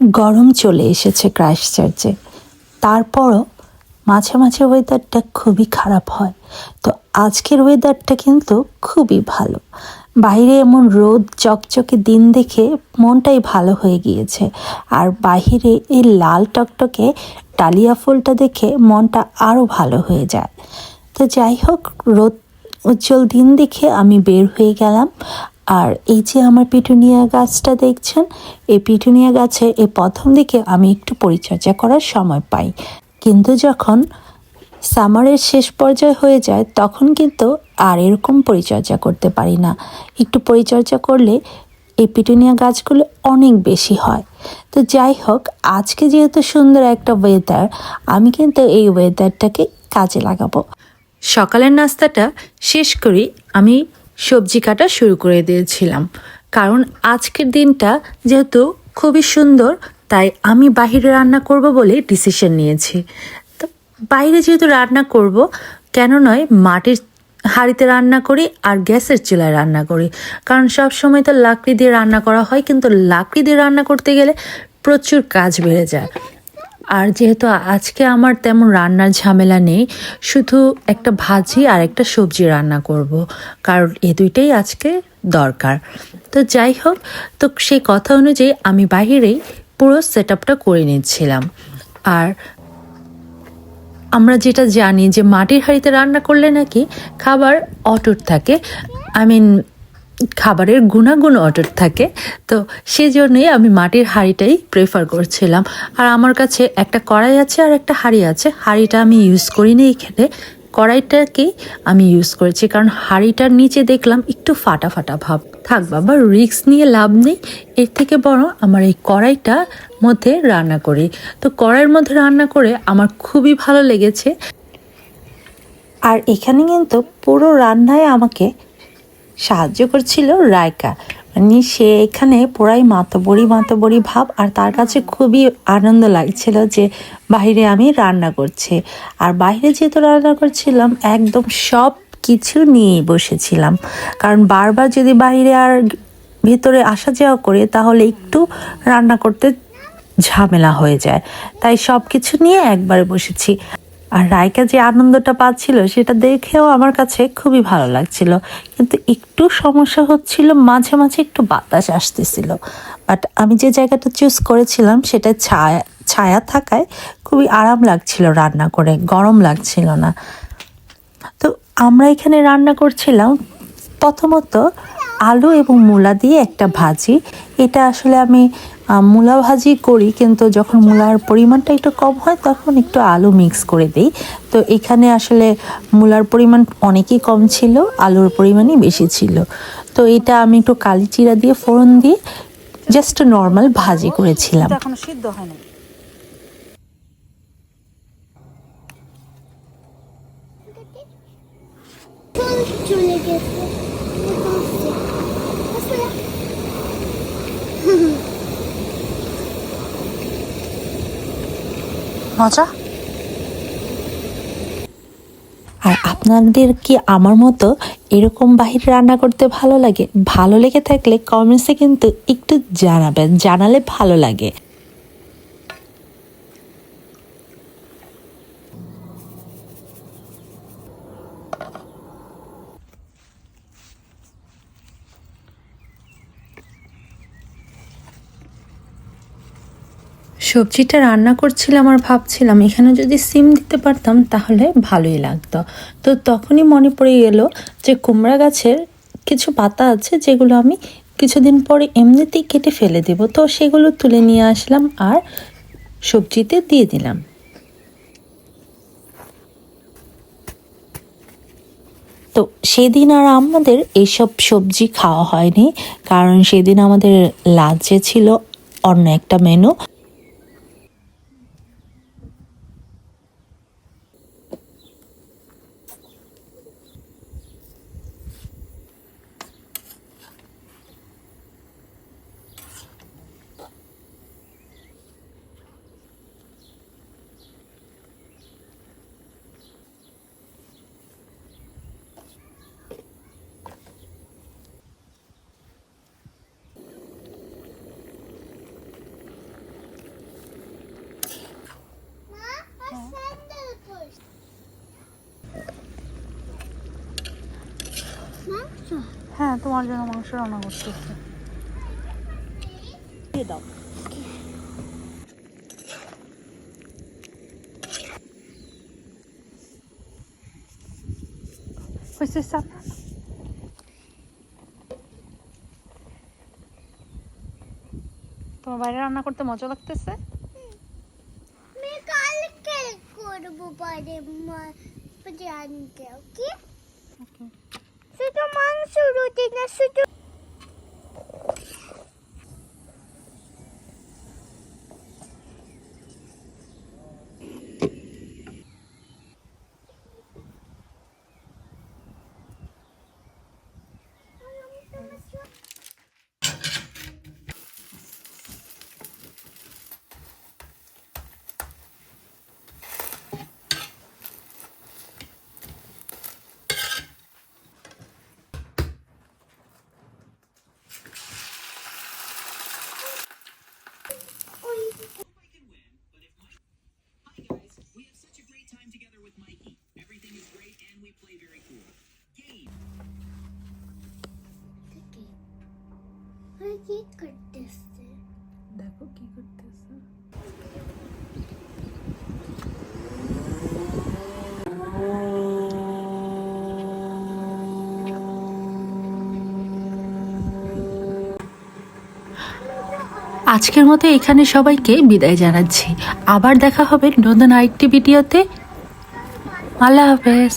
গরম চলে এসেছে ক্রাইস্টচার্চে। তারপরও মাঝে মাঝে ওয়েদারটা খুবই খারাপ হয়। তো আজকের ওয়েদারটা কিন্তু খুবই ভালো। বাইরে এমন রোদ, চকচকে দিন দেখে মনটাই ভালো হয়ে গিয়েছে। আর বাহিরে এই লাল টকটকে ডালিয়া ফুলটা দেখে মনটা আরও ভালো হয়ে যায়। তো যাই হোক, রোদ উজ্জ্বল দিন দেখে আমি বের হয়ে গেলাম। আর এই যে আমার পিটুনিয়া গাছটা দেখছেন, এই পিটুনিয়া গাছে এই প্রথম দিকে আমি একটু পরিচর্যা করার সময় পাই। কিন্তু যখন সামারের শেষ পর্যায় হয়ে যায়, তখন কিন্তু আর এরকম পরিচর্যা করতে পারি না। একটু পরিচর্যা করলে এই পিটুনিয়া গাছগুলো অনেক বেশি হয়। তো যাই হোক, আজকে যেহেতু সুন্দর একটা ওয়েদার আমি কিন্তু এই ওয়েদারটাকে কাজে লাগাবো। সকালের নাস্তাটা শেষ করি। আমি সবজি কাটা শুরু করে দিয়েছিলাম। কারণ আজকের দিনটা যেহেতু খুবই সুন্দর, তাই আমি বাহিরে রান্না করব বলে ডিসিশন নিয়েছি। তো বাইরে যেহেতু রান্না করব, কেন নয় মাটির হাঁড়িতে রান্না করি আর গ্যাসের চুলায় রান্না করি। কারণ সব সময় তো লাকড়ি দিয়ে রান্না করা হয়, কিন্তু লাকড়ি দিয়ে রান্না করতে গেলে প্রচুর কাজ বেড়ে যায়। আর যেহেতু আজকে আমার তেমন রান্নার ঝামেলা নেই, শুধু একটা ভাজি আর একটা সবজি রান্না করব। কারণ এ দুইটাই আজকে দরকার। তো যাই হোক, তো সেই কথা অনুযায়ী আমি বাহিরেই পুরো সেট আপটা করে নিচ্ছিলাম। আর আমরা যেটা জানি যে মাটির হাঁড়িতে রান্না করলে নাকি খাবার অটুট থাকে। আই মিন খাবারের গুণাগুণ অর্ডার থাকে। তো সেজন্যই আমি মাটির হাঁড়িটাই প্রেফার করছিলাম। আর আমার কাছে একটা কড়াই আছে আর একটা হাঁড়ি আছে। হাঁড়িটা আমি ইউজ করিনি এখানে। কড়াইটাকেই আমি ইউজ করেছি। কারণ হাঁড়িটার নিচে দেখলাম একটু ফাটা ফাটা ভাব। থাক বাবা রিক্স নিয়ে লাভ নেই। এর থেকে বড় আমার এই কড়াইটা মধ্যে রান্না করি। তো কড়াইয়ের মধ্যে রান্না করে আমার খুবই ভালো লেগেছে। আর এখানে কিন্তু পুরো রান্নায় আমাকে সাহায্য করছিল রায়কা। মানে সে এখানে পুরাই মাতবরি মাতবরি ভাব আর তার কাছে খুবই আনন্দ লাগছিল যে বাইরে আমি রান্না করছি। আর বাইরে যেহেতু রান্না করছিলাম, একদম সব কিছু নিয়ে বসেছিলাম। কারণ বারবার যদি বাইরে আর ভেতরে আসা যাওয়া করে, তাহলে একটু রান্না করতে ঝামেলা হয়ে যায়। তাই সব কিছু নিয়ে একবারে বসেছি। আর রায়কা যে আনন্দটা পাচ্ছিল, সেটা দেখেও আমার কাছে খুবই ভালো লাগছিল। কিন্তু একটু সমস্যা হচ্ছিল, মাঝে মাঝে একটু বাতাস আসতেছিল। বাট আমি যে জায়গাটা চুজ করেছিলাম, সেটা ছায়া ছায়া থাকায় খুবই আরাম লাগছিল রান্না করে, গরম লাগছিল না। তো আমরা এখানে রান্না করছিলাম প্রথমত আলু এবং মূলা দিয়ে একটা ভাজি। এটা আসলে আমি মূলা ভাজি করি কিন্তু যখন মূলার পরিমাণটা একটু কম হয় তখন একটু আলু মিক্স করে দিই। তো এখানে আসলে মূলার পরিমাণ অনেকই কম ছিল আলুর পরিমাণই বেশি ছিল। তো এটা আমি একটু কালি চিরা দিয়ে ফোড়ন দিয়ে জাস্ট নর্মাল ভাজি করেছিলাম। এখনও সিদ্ধ হয় না চলে গেছে। মজা? আর আপনাদের কি আমার মতো এরকম বাহির রান্না করতে ভালো লাগে? ভালো লেগে থাকলে কমেন্টসে কিন্তু একটু জানাবেন, জানালে ভালো লাগে। সবজিটা রান্না করছিলাম আর ভাবছিলাম, এখানে যদি সিম দিতে পারতাম তাহলে ভালোই লাগতো। তো তখনই মনে পড়ে গেল যে কুমড়া গাছের কিছু পাতা আছে যেগুলো আমি কিছুদিন পরে এমনিতেই কেটে ফেলে দেব। তো সেগুলো তুলে নিয়ে আসলাম আর সবজিতে দিয়ে দিলাম। তো সেদিন আর আমাদের এইসব সবজি খাওয়া হয়নি, কারণ সেদিন আমাদের লাঞ্চে ছিল অন্য একটা মেনু হ্যাঁ তোমার জন্য মাংস রান্না করতেছে। দিয়ে দাও। হয়েছে চাপ তোমার বাইরে রান্না করতে মজা লাগতেছে? আমি কালকে করব পরে মা জানতে ওকে। শুধু মাংস রুটি না শুধু Hi দেখো কি করতেছে। আজকের মতো এখানে সবাইকে বিদায় জানাচ্ছি। আবার দেখা হবে নতুন আরেকটি ভিডিওতে। আল্লাহ হাফেজ।